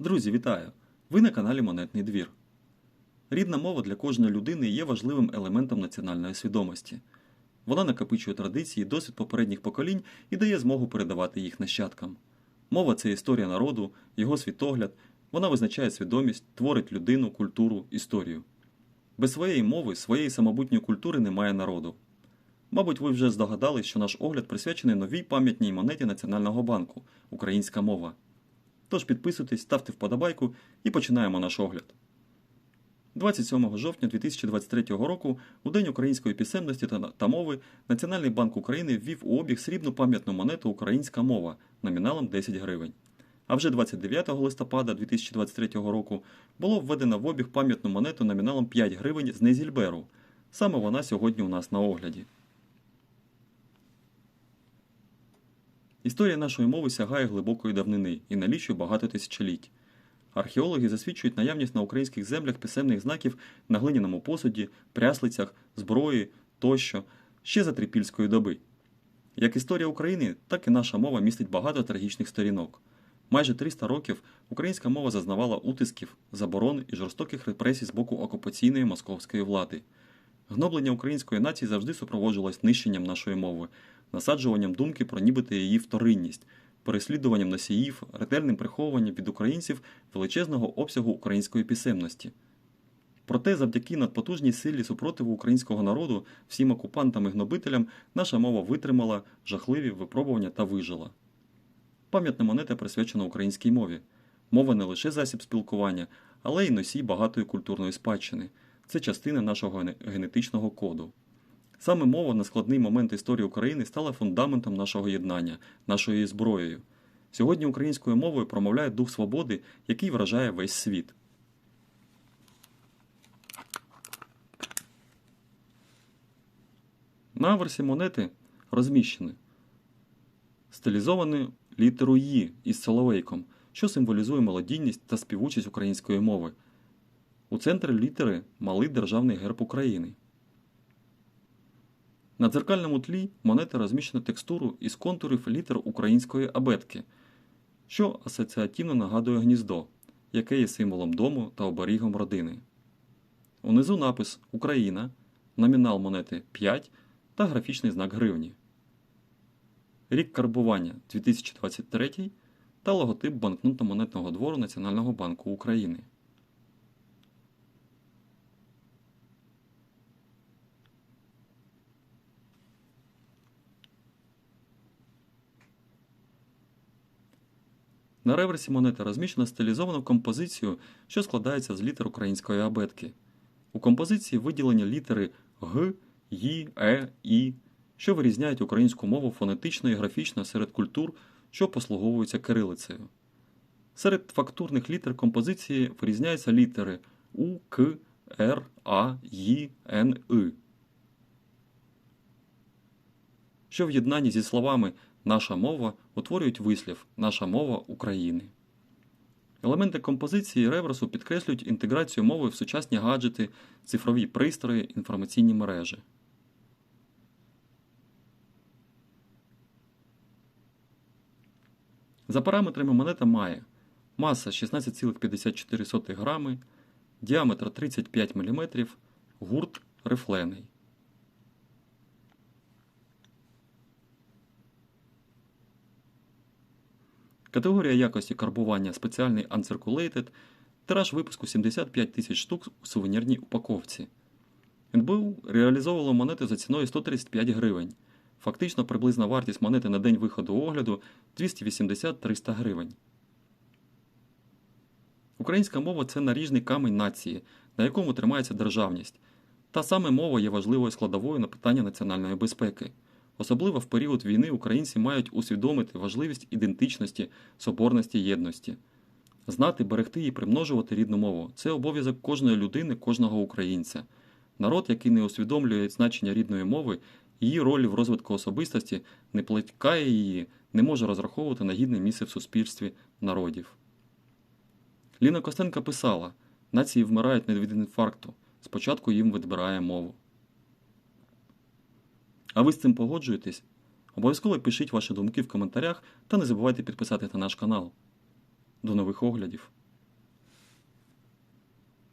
Друзі, вітаю! Ви на каналі Монетний двір. Рідна мова для кожної людини є важливим елементом національної свідомості. Вона накопичує традиції, досвід попередніх поколінь і дає змогу передавати їх нащадкам. Мова це історія народу, його світогляд, вона визначає свідомість, творить людину, культуру, історію. Без своєї мови, своєї самобутньої культури немає народу. Мабуть, ви вже здогадались, що наш огляд присвячений новій пам'ятній монеті Національного банку Українська мова. Тож підписуйтесь, ставте вподобайку і починаємо наш огляд. 27 жовтня 2023 року, у День української писемності та, та мови, Національний банк України ввів у обіг срібну пам'ятну монету Українська мова номіналом 10 гривень. А вже 29 листопада 2023 року було введено в обіг пам'ятну монету номіналом 5 гривень з Незільберу. Саме вона сьогодні у нас на огляді. Історія нашої мови сягає глибокої давнини і налічує багато тисячоліть. Археологи засвідчують наявність на українських землях писемних знаків на глиняному посуді, пряслицях, зброї тощо ще за трипільської доби. Як історія України, так і наша мова містить багато трагічних сторінок. Майже 300 років українська мова зазнавала утисків, заборон і жорстоких репресій з боку окупаційної московської влади. Гноблення української нації завжди супроводжувалось нищенням нашої мови, насаджуванням думки про нібито її вторинність, переслідуванням носіїв, ретельним приховуванням від українців величезного обсягу української писемності. Проте, завдяки надпотужній силі супротиву українського народу всім окупантам і гнобителям наша мова витримала жахливі випробування та вижила. Пам'ятна монета присвячена українській мові. Мова не лише засіб спілкування, але й носій багатої культурної спадщини. Це частина нашого генетичного коду. Саме мова на складний момент історії України стала фундаментом нашого єднання, нашою зброєю. Сьогодні українською мовою промовляє дух свободи, який вражає весь світ. На аверсі монети розміщені стилізовану літеру «Ї» із соловейком, що символізує мелодійність та співучість української мови. У центрі літери малий державний герб України. На дзеркальному тлі монети розміщено текстуру із контурів літер української абетки, що асоціативно нагадує гніздо, яке є символом дому та оберігом родини. Унизу напис Україна, номінал монети 5 та графічний знак гривні. Рік карбування 2023 та логотип банкнотно-монетного двору Національного банку України. На реверсі монети розміщено стилізовану композицію, що складається з літер української абетки. У композиції виділені літери Г, Й, Е, І, що вирізняють українську мову фонетично і графічно серед культур, що послуговуються кирилицею. Серед фактурних літер композиції вирізняються літери У, К, Р, А, Й, Н, И. Що в єднанні зі словами Наша мова утворюють вислів Наша мова України. Елементи композиції реверсу підкреслюють інтеграцію мови в сучасні гаджети, цифрові пристрої, інформаційні мережі. За параметрами монета має маса 16,54 грами, діаметр 35 мм, гурт рифлений. Категорія якості карбування спеціальний Uncirculated, тираж випуску 75 тисяч штук у сувенірній упаковці. НБУ реалізовувало монети за ціною 135 гривень. Фактично приблизна вартість монети на день виходу огляду 280-300 гривень. Українська мова це наріжний камінь нації, на якому тримається державність. Та саме мова є важливою складовою на питання національної безпеки. Особливо в період війни українці мають усвідомити важливість ідентичності, соборності єдності. Знати, берегти і примножувати рідну мову це обов'язок кожної людини, кожного українця. Народ, який не усвідомлює значення рідної мови, її ролі в розвитку особистості, не платькає її, не може розраховувати на гідне місце в суспільстві народів. Ліна Костенка писала: нації вмирають не від інфаркту, спочатку їм відбирає мову. А ви з цим погоджуєтесь? Обов'язково пишіть ваші думки в коментарях та не забувайте підписатися на наш канал. До нових оглядів!